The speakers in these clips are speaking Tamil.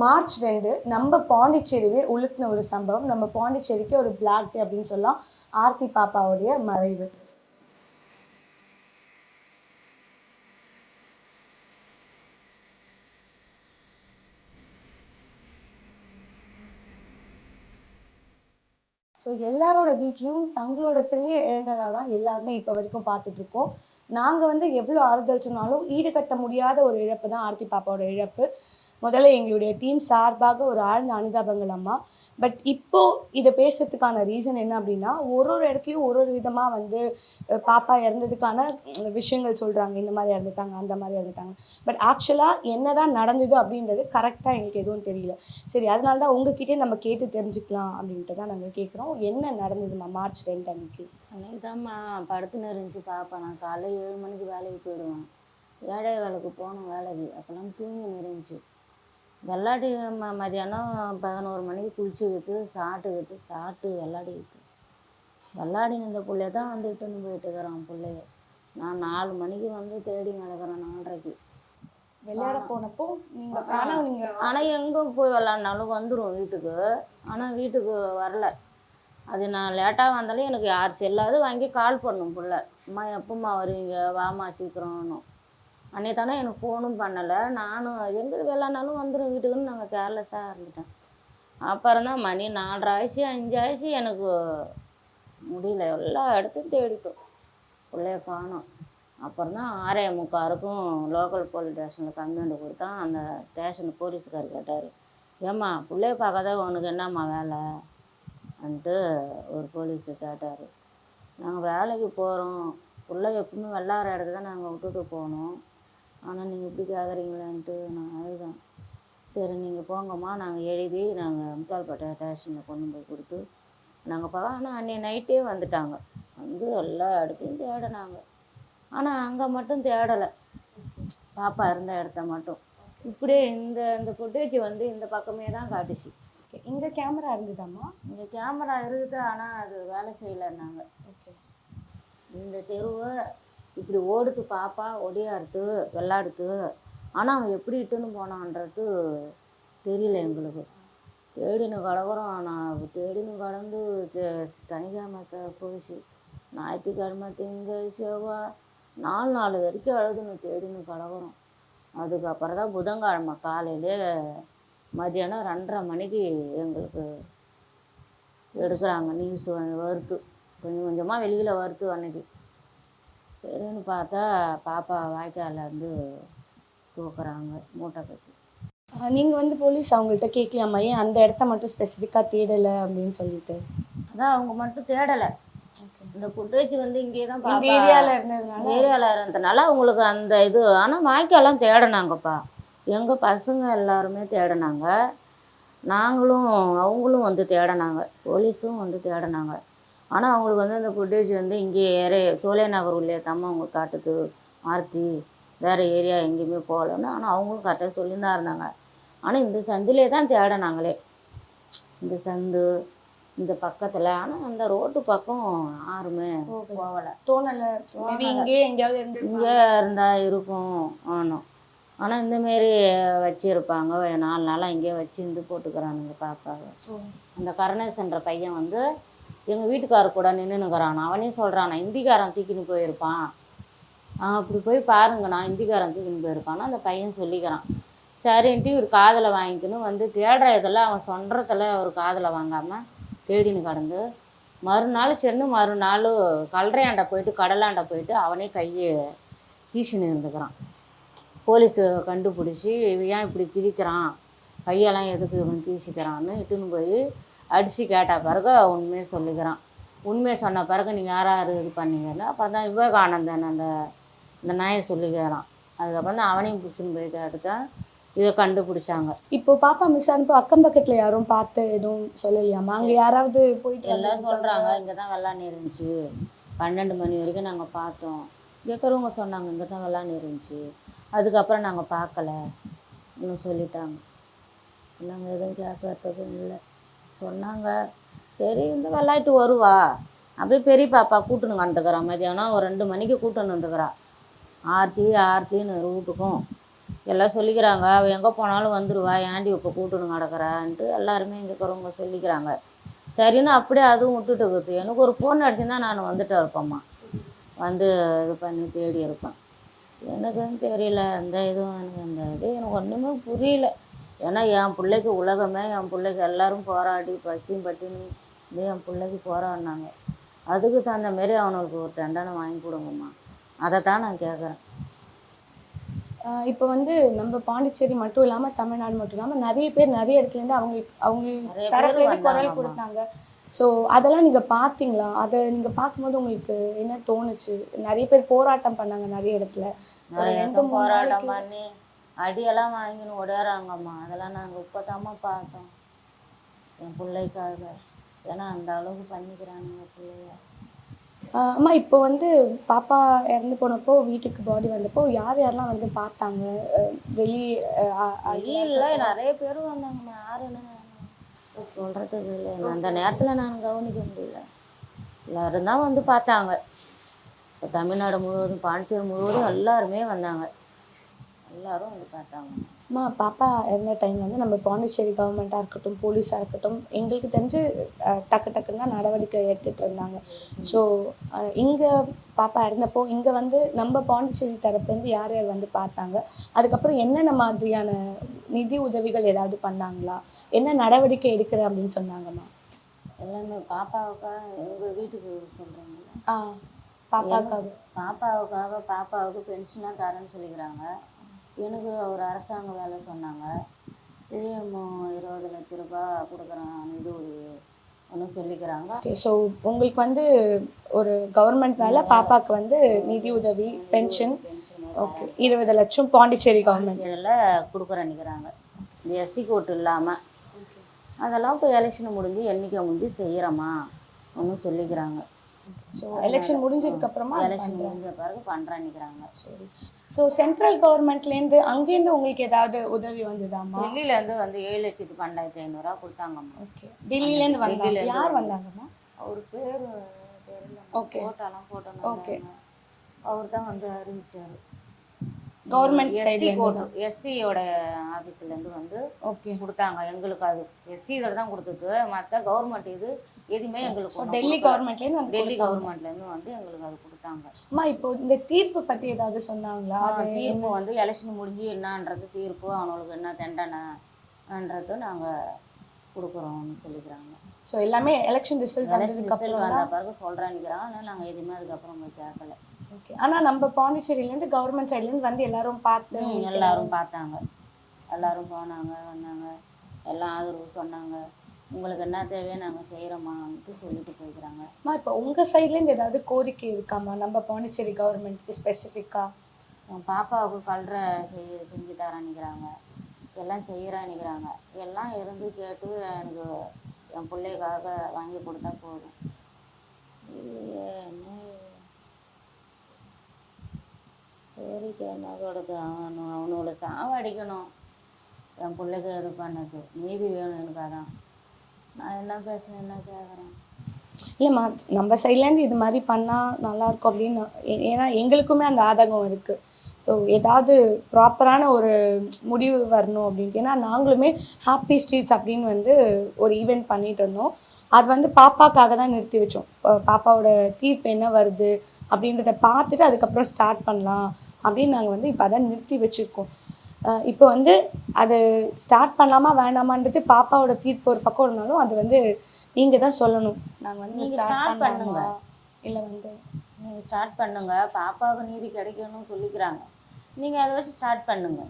மார்ச் ரெண்டு நம்ம பாண்டிச்சேரியே உலுக்கின ஒரு சம்பவம். நம்ம பாண்டிச்சேரிக்கு ஒரு பிளாக் டே அப்படின்னு சொல்லலாம். ஆர்த்தி பாப்பாவுடைய மறைவு. ஸோ எல்லாரோட வீட்லேயும் தங்களோட பெரிய இழந்ததாக தான் எல்லாருமே இப்போ வரைக்கும் பார்த்துட்டு இருக்கோம். நாங்கள் வந்து எவ்வளோ ஆறுதல் சொன்னாலும் ஈடுகட்ட முடியாத ஒரு இழப்பு தான் ஆர்த்தி பாப்பாவோட இழப்பு. முதல்ல எங்களுடைய டீம் சார்பாக ஒரு ஆழ்ந்த அனுதாபங்கள் அம்மா. பட் இப்போ இதை பேசுறதுக்கான ரீசன் என்ன அப்படின்னா ஒரு ஒரு இடத்துலையும் ஒரு ஒரு விதமாக வந்து பாப்பா இறந்ததுக்கான விஷயங்கள் சொல்கிறாங்க இந்த மாதிரி இறந்துட்டாங்க அந்த மாதிரி இறந்துட்டாங்க. பட் ஆக்சுவலாக என்னதான் நடந்தது அப்படின்றது கரெக்டாக எங்களுக்கு எதுவும் தெரியல. சரி அதனால தான் உங்ககிட்டே நம்ம கேட்டு தெரிஞ்சுக்கலாம் அப்படின்ட்டு தான் நாங்கள் கேட்குறோம் என்ன நடந்ததுமா மார்ச் ரெண்டு அன்னைக்கு? அன்னைக்கு தான்மா படுத்துன்னு இருந்துச்சு பாப்பா. நான் காலைல ஏழு மணிக்கு வேலைக்கு போயிடுவேன். ஏழை வேலைக்கு போனோம் வேலைக்கு. அப்போல்லாம் தூங்கி நிறைஞ்சு வெள்ளாடி ம மதியானம் பதினோரு மணிக்கு குளிச்சுக்கிட்டு சாப்பிட்டுக்கிட்டு சாப்பிட்டு வெள்ளாடிக்கிட்டு. வெள்ளாடின இந்த பிள்ளைய தான் வந்து இட்டுன்னு போயிட்டு இருக்கிறான் பிள்ளைய. நான் நாலு மணிக்கு வந்து தேடி நடக்கிறேன் நாலரைக்கு. விளையாட போனப்போ நீங்கள் ஆனால் எங்கே போய் விளாட்னாலும் வந்துடும் வீட்டுக்கு. ஆனால் வீட்டுக்கு வரல. அது நான் லேட்டாக வந்தாலும் எனக்கு யார் செல்லாது வாங்கி கால் பண்ணும் புள்ள. அம்மா எப்பம்மா வருவீங்க? வாம்மா சீக்கிரம்னு அன்னைக்கு தானே எனக்கு ஃபோனும் பண்ணலை. நானும் எங்கே வேலைனாலும் வந்துடும் வீட்டுக்குன்னு நாங்கள் கேர்லெஸ்ஸாக இருந்துட்டேன். அப்புறம் தான் மணி நாலரை ஆயிடுச்சு அஞ்சு ஆயிடுச்சு எனக்கு முடியல. எல்லா இடத்தையும் தேடிட்டோம். பிள்ளைய காணும். அப்புறம் தான் ஆறே முக்காருக்கும் லோக்கல் போலீஸ் ஸ்டேஷனில் கம்ப்ளைண்ட் கொடுத்தா அந்த ஸ்டேஷன் போலீஸ்கார் கேட்டார் ஏம்மா பிள்ளைய பார்க்காத உனக்கு என்னம்மா வேலைன்ட்டு ஒரு போலீஸு கேட்டார். நாங்கள் வேலைக்கு போகிறோம் பிள்ளை எப்பவுமே விளாட்ற இடத்துல தான் நாங்கள் விட்டுட்டு போகணும் ஆனால் நீங்கள் இப்படி கேட்குறீங்களேன்ட்டு நான் அழுதேன். சரி நீங்கள் போங்கம்மா. நாங்கள் எழுதி நாங்கள் முத்தால்பேட்டை ஸ்டேஷனில் கொண்டு போய் கொடுத்து நாங்கள் பா ஆனால் அன்றைய நைட்டே வந்துட்டாங்க. வந்து எல்லா இடத்தையும் தேடினாங்க. ஆனால் அங்கே மட்டும் தேடலை. பாப்பா இருந்த இடத்த மட்டும். இப்படியே இந்த இந்த ஃபுட்டேஜ் வந்து இந்த பக்கமே தான் காட்டுச்சு. ஓகே இங்கே கேமரா இருந்ததாம்மா? இங்கே கேமரா இருக்குது ஆனால் அது வேலை செய்யலைன்னாங்க. ஓகே இந்த தெருவை இப்படி ஓடுது பாப்பா ஒடியாடுது விளாடுது. ஆனால் அவன் எப்படி இட்டுன்னு போனான்றது தெரியல எங்களுக்கு. தேடினு கடக்குறோம் நான் தேடினு கடந்து தனிக்காமத்தை த- போயிடுச்சு ஞாயிற்றுக்கிழமை திங்கள் செவ்வாய் நாலு நாலு வரைக்கும் அழுதுன்னு தேடினு கடக்குறோம் அதுக்கப்புறம் தான் புதன்கிழமை காலையிலே மதியானம் ரெண்டரை மணிக்கு எங்களுக்கு எடுக்கிறாங்க. நியூஸ் வருது. கொஞ்சம் கொஞ்சமாக வெளியில் வருது அன்னைக்கு. சரின்னு பார்த்தா பாப்பா வாய்க்காலில் இருந்து தூக்குறாங்க மூட்டை கட்டி. நீங்கள் வந்து போலீஸ் அவங்கள்ட்ட கேட்கலாமா? ஏன் அந்த இடத்த மட்டும் ஸ்பெசிஃபிக்காக தேடலை அப்படின்னு சொல்லிட்டு? அதான் அவங்க மட்டும் தேடலை. இந்த ஃபுட்டேஜ் வந்து இங்கே தான் இந்த ஏரியாவில் இருந்ததுனால? ஏரியாவில் இருந்ததுனால அவங்களுக்கு அந்த இது ஆனால் வாய்க்காலாம் தேடினாங்கப்பா. எங்கள் பசங்க எல்லாருமே தேடினாங்க. நாங்களும் அவங்களும் வந்து தேடினாங்க. போலீஸும் வந்து தேடினாங்க. ஆனால் அவங்களுக்கு வந்து அந்த ஃபுட்டேஜ் வந்து இங்கே ஏரே சோலை நகர் உள்ளே தம்மா அவங்க காட்டுது. ஆர்த்தி வேறு ஏரியா எங்கேயுமே போகலன்னு. ஆனால் அவங்களும் கரெக்டாக தான் இருந்தாங்க. ஆனால் இந்த சந்திலே தான் தேடினாங்களே. இந்த சந்து இந்த பக்கத்தில். ஆனால் அந்த ரோட்டு பக்கம் யாருமே போகலை. தோணலை. மேபி இங்கேயே எங்கேயாவது இங்கே இருந்தால் இருக்கும். ஆனும் ஆனால் இந்தமாரி வச்சுருப்பாங்க. நாலு நாளாக இங்கேயே வச்சிருந்து போட்டுக்கிறானுங்க பாப்பாவை. அந்த கருணேசன்ற பையன் வந்து எங்கள் வீட்டுக்காரர் கூட நின்றுனுக்குறான் அவனே சொல்கிறான் இந்திக்காரன் தூக்கின்னு போயிருப்பான். அப்படி போய் பாருங்கண்ணா இந்திக்காரன் தூக்கின்னு போயிருப்பான்னு அந்த பையன் சொல்லிக்கிறான். சரின்ட்டு இவர் காதில் வாங்கிக்கணும் வந்து தேடுற இதெல்லாம் அவன் சொல்கிறதில் அவர் காதில் வாங்காமல் தேடின்னு கடந்து மறுநாள் சென்று மறுநாள் கல்றையாண்டை போயிட்டு கடலாண்ட போயிட்டு அவனே கையை கீசின்னு இருந்துக்கிறான். போலீஸு கண்டுபிடிச்சி இவன் ஏன் இப்படி கிழிக்கிறான்? கையெல்லாம் எதுக்கு இவன் கீசிக்கிறான்னு? இட்டுன்னு போய் அடித்து கேட்ட பிறகு உண்மையை சொல்லிக்கிறான். உண்மையை சொன்ன பிறகு நீங்கள் யார் யார் இது பண்ணீங்கன்னு அப்புறம் தான் விவேகானந்தன் அந்த இந்த நாயை சொல்லிக்கிறான் அதுக்கப்புறம் தான் அவனையும் பிடிச்சின்னு போய் கேட்டுதான் இதை கண்டுபிடிச்சாங்க. இப்போ பாப்பா மிஸ் அனுப்ப அக்கம் பக்கத்தில் யாரும் பார்த்து எதுவும் சொல்லலையாமா அங்கே யாராவது போயிட்டு எல்லாம் சொல்கிறாங்க இங்கே தான் வெள்ளாணி இருந்துச்சு. பன்னெண்டு மணி வரைக்கும் நாங்கள் பார்த்தோம். கேட்குறவங்க சொன்னாங்க இங்கே தான் வெள்ளாணி இருந்துச்சு. அதுக்கப்புறம் நாங்கள் பார்க்கல. இன்னும் சொல்லிட்டாங்க. நாங்கள் எதுவும் கேட்கறதுக்கும் இல்லை. சொன்னாங்க. சரி இந்த விளாட்டு வருவா. அப்படியே பெரிய பாப்பா கூட்டுன்னு வந்துக்கிறா. மதியானம் ஒரு ரெண்டு மணிக்கு கூட்டணு வந்துக்கிறா. ஆர்த்தி ஆர்த்தின்னு வீட்டுக்கும் எல்லாம் சொல்லிக்கிறாங்க. அவள் எங்கே போனாலும் வந்துடுவா ஏன்டி இப்போ கூட்டணு கிடக்குறான்ட்டு எல்லாருமே இங்கே இருக்கிறவங்க சொல்லிக்கிறாங்க. சரின்னு அப்படியே அதுவும் விட்டுட்டு இருக்குது. எனக்கு ஒரு ஃபோன் அடிச்சுன்னா நான் வந்துட்டு இருப்பேம்மா. வந்து இது பண்ணி தேடி இருப்பேன். எனக்குன்னு தெரியல. அந்த இதுவும் எனக்கு அந்த இது எனக்கு ஒன்றுமே புரியல. ஏன்னா என் பிள்ளைக்கு உலகமே என் பிள்ளைக்கு எல்லாரும் போராடி பசியும் பட்டினி இது என் பிள்ளைக்கு போராடினாங்க. அதுக்கு தகுந்த மாரி அவனுக்கு ஒரு தண்டனை வாங்கி கொடுங்கம்மா. அதை தான் நான் கேட்குறேன் இப்போ வந்து நம்ம பாண்டிச்சேரி மட்டும் இல்லாம தமிழ்நாடு மட்டும் இல்லாம நிறைய பேர் நிறைய இடத்துல இருந்து அவங்களுக்கு அவங்க நிறைய தரப்புல பேர் இருந்து குரல். கொடுத்தாங்க. ஸோ அதெல்லாம் நீங்க பாத்தீங்களா? அதை நீங்க பார்க்கும்போது உங்களுக்கு என்ன தோணுச்சு? நிறைய பேர் போராட்டம் பண்ணாங்க நிறைய இடத்துல. போராட்டம் பண்ணி அடியெல்லாம் வாங்கின்னு ஓடியாராங்கம்மா அதெல்லாம் நாங்கள் இப்போதாம்மா பார்த்தோம். என் பிள்ளைக்காக. ஏன்னா அந்த அளவுக்கு பண்ணிக்கிறானுங்க பிள்ளைய. அம்மா இப்போ வந்து பாப்பா இறந்து போனப்போ வீட்டுக்கு பாடி வந்தப்போ யார் யாரெல்லாம் வந்து பார்த்தாங்க? வெளி வெளியில் நிறைய பேர் வந்தாங்கம்மா. யாருன்னு சொல்கிறதுக்கு இல்லை. அந்த நேரத்தில் நான் கவனிக்க முடியல. எல்லாரும் தான் வந்து பார்த்தாங்க. இப்போ தமிழ்நாடு முழுவதும் பாண்டிச்சேரி முழுவதும் எல்லாருமே வந்தாங்க. எல்லாரும் வந்து பார்த்தாங்க. அம்மா பாப்பா இறந்த டைம்ல வந்து நம்ம பாண்டிச்சேரி கவர்மெண்ட்டாக இருக்கட்டும் போலீஸாக இருக்கட்டும் எங்களுக்கு தெரிஞ்சு டக்கு டக்குன்னு தான் நடவடிக்கை எடுத்துட்டு இருந்தாங்க. ஸோ இங்கே பாப்பா இறந்தப்போ இங்கே வந்து நம்ம பாண்டிச்சேரி தரப்புலேருந்து யார் யார் வந்து பார்த்தாங்க? அதுக்கப்புறம் என்னென்ன மாதிரியான நிதி உதவிகள் ஏதாவது பண்ணாங்களா? என்ன நடவடிக்கை எடுக்கிறேன் அப்படின்னு சொன்னாங்கம்மா. எல்லாமே பாப்பாவுக்காக எங்கள் வீட்டுக்கு சொல்கிறாங்கல்ல ஆ பாப்பாக்காக பாப்பாவுக்காக பாப்பாவுக்கு பென்ஷனாக தரேன்னு சொல்லிக்கிறாங்க. எனக்கு ஒரு அரசாங்க வேலை சொன்னாங்க. சிஎம் இருபது லட்ச ரூபாய் கொடுக்குறேன் நிதி உதவி ஒன்று சொல்லிக்கிறாங்க. ஓகே ஸோ உங்களுக்கு வந்து ஒரு கவர்மெண்ட் வேலை பாப்பாக்கு வந்து நிதி உதவி பென்ஷன் ஓகே இருபது லட்சம் பாண்டிச்சேரி கவர்மெண்ட் இதில் கொடுக்குறேன்னுக்கிறாங்க இந்த எஸ்சி கோட்டு இல்லாமல் அதெல்லாம் இப்போ எலெக்ஷன் முடிஞ்சு எண்ணிக்கை முடிஞ்சு செய்கிறோமா ஒன்றும் சொல்லிக்கிறாங்க. ஸோ எலெக்ஷன் முடிஞ்சதுக்கு அப்புறமா அது எலெக்ஷன். முடிஞ்ச பிறகு பண்ணுறேன்னுக்கிறாங்க சரி. ஸோ சென்ட்ரல் கவர்மெண்ட்லேருந்து அங்கேருந்து உங்களுக்கு ஏதாவது உதவி வந்ததாம்மா? டெல்லியிலேருந்து வந்து ஏழு லட்சத்து பன்னெண்டாயிரத்தி ஐநூறுரூவா கொடுத்தாங்கம்மா. ஓகே. டெல்லியிலேருந்து வந்தாங்க யார் வந்தாங்க. வந்தாங்கம்மா? அவர் பேர் Okay. ஃபோட்டோலாம் போட்டோம் Okay. அவர் தான் வந்து அறிவிச்சார். ல எஸ்சி கோட்டு எஸ்சியோட ஆஃபீஸ்லேருந்து வந்து ஓகே. கொடுத்தாங்க எங்களுக்கு அது. எஸ்சி இதில் தான் கொடுத்தது. மற்ற கவர்மெண்ட் இது எதுவுமே எங்களுக்கு டெல்லி. கவர்மெண்ட்லேருந்து வந்து டெல்லி. கவர்மெண்ட்லேருந்து வந்து எங்களுக்கு அது கொடுத்தாங்க. அம்மா இப்போ இந்த தீர்ப்பு பத்தி ஏதாவது சொன்னாங்களா? தீர்ப்பு வந்து எலெக்ஷன் முடிஞ்சு என்னன்றது தீர்ப்பு அவனுக்கு என்ன தண்டனைன்றது நாங்கள் கொடுக்குறோம்னு சொல்லிக்கிறாங்க. ஸோ எல்லாமே எலெக்ஷன் ரிசல்ட் வந்ததுக்கு அப்புறம் வந்த பிறகு சொல்கிறேன்னுக்கிறாங்க ஆனால் நாங்கள் எதுவுமே அதுக்கப்புறம் கேட்கல ஓகே ஆனா நம்ம பாண்டிச்சேரியிலேருந்து கவர்மெண்ட் சைட்லேருந்து வந்து எல்லாரும் பார்த்து எல்லாரும் பார்த்தாங்க. எல்லாரும் போனாங்க வந்தாங்க. எல்லாம் ஆதரவு சொன்னாங்க. உங்களுக்கு என்ன தேவையோ நாங்கள் செய்கிறோமான்ட்டு சொல்லிட்டு போய்க்கிறாங்க. அம்மா இப்போ உங்க சைட்லேருந்து ஏதாவது கோரிக்கை இருக்காமா நம்ம பாண்டிச்சேரி கவர்மெண்ட்க்கு ஸ்பெசிஃபிக்காக பாப்பாவுக்கு கல்ற செய் செஞ்சு தரேன்னுக்கிறாங்க. எல்லாம் செய்கிறேன்னுக்கிறாங்க எல்லாம் இருந்து கேட்டு எனக்கு என் பிள்ளைக்காக வாங்கி கொடுத்தா போதும். கோரிக்கை என்ன கொடுத்து அவனு அவனுங்களை சாவடிக்கணும். என் பிள்ளைக்கு இது பண்ணது நீதி வேணும் எனக்கு அதான். நான் என்ன பேசுனேன் என்ன கேட்குறேன் இல்லைம்மா நம்ம சைட்லேருந்து இது மாதிரி பண்ணால் நல்லா இருக்கும் அப்படின்னு ஏன்னா எங்களுக்குமே அந்த ஆதங்கம் இருக்குது ஸோ ஏதாவது ப்ராப்பரான ஒரு முடிவு வரணும் அப்படின்ட்டு. ஏன்னா நாங்களுமே ஹாப்பி ஸ்ட்ரீட்ஸ் அப்படின்னு வந்து ஒரு ஈவெண்ட் பண்ணிட்டு இருந்தோம். அது வந்து பாப்பாக்காக தான் நிறுத்தி வச்சோம். பாப்பாவோட தீர்ப்பு என்ன வருது அப்படின்றத பார்த்துட்டு அதுக்கப்புறம் ஸ்டார்ட் பண்ணலாம் அப்படின்னு நாங்கள் வந்து இப்போ அதான் நிறுத்தி வச்சுருக்கோம். இப்போ வந்து அது ஸ்டார்ட் பண்ணலாமா வேணாமான்றது பாப்பாவோட தீர்ப்பு ஒரு பக்கம் இருந்தாலும் அது வந்து நீங்கள் தான் சொல்லணும். நாங்கள் வந்து நீங்க ஸ்டார்ட் பண்ணுங்க. இல்லை வந்து நீங்கள் ஸ்டார்ட் பண்ணுங்க. பாப்பாவுக்கு நீதி கிடைக்கணும்னு சொல்லிக்கிறாங்க. நீங்கள் அதை வச்சு ஸ்டார்ட் பண்ணுங்க.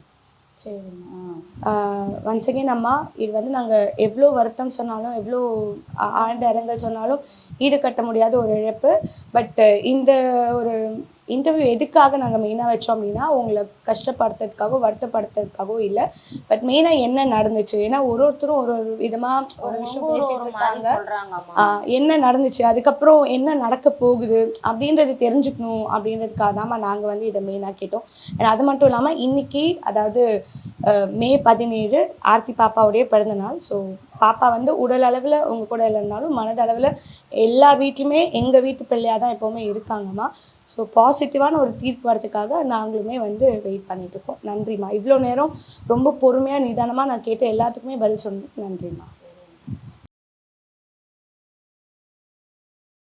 சரிம்மா. ம் ஒன்ஸ் அகேன் அம்மா இது வந்து நாங்கள் எவ்வளோ வருத்தம் சொன்னாலும் எவ்வளோ ஆழ்ந்த இரங்கல் சொன்னாலும் ஈடுகட்ட முடியாத ஒரு இழப்பு. பட் இந்த ஒரு இன்டர்வியூ எதுக்காக நாங்கள் மெயினாக வச்சோம் அப்படின்னா உங்களை கஷ்டப்படுத்துறதுக்காகவோ வருத்தப்படுத்துறதுக்காகவோ இல்லை. பட் மெயினாக என்ன நடந்துச்சு? ஏன்னா ஒரு ஒருத்தரும் ஒரு ஒரு விதமாக ஒரு விஷயம் ஆஹ் என்ன நடந்துச்சு? அதுக்கப்புறம் என்ன நடக்க போகுது? அப்படின்றது தெரிஞ்சுக்கணும் அப்படின்றதுக்காக தான் நாங்கள் வந்து இதை மெயினாக கேட்டோம். And அது மட்டும் இல்லாமல் இன்னைக்கு அதாவது மே பதினேழு ஆர்த்தி பாப்பாவுடைய பிறந்த நாள். ஸோ பாப்பா வந்து உடல் அளவில் உங்கள் கூட இல்லைனாலும் மனதளவில் எல்லார் வீட்லையுமே எங்கள் வீட்டு பிள்ளையாக தான் எப்போவுமே இருக்காங்கம்மா. ஸோ பாசிட்டிவான ஒரு தீர்ப்பு வரதுக்காக நாங்களுமே வந்து வெயிட் பண்ணிட்டு இருக்கோம். நன்றிம்மா. இவ்வளோ நேரம் ரொம்ப பொறுமையாக நிதானமாக நான் கேட்ட எல்லாத்துக்குமே பதில் சொன்னேன் நன்றிம்மா.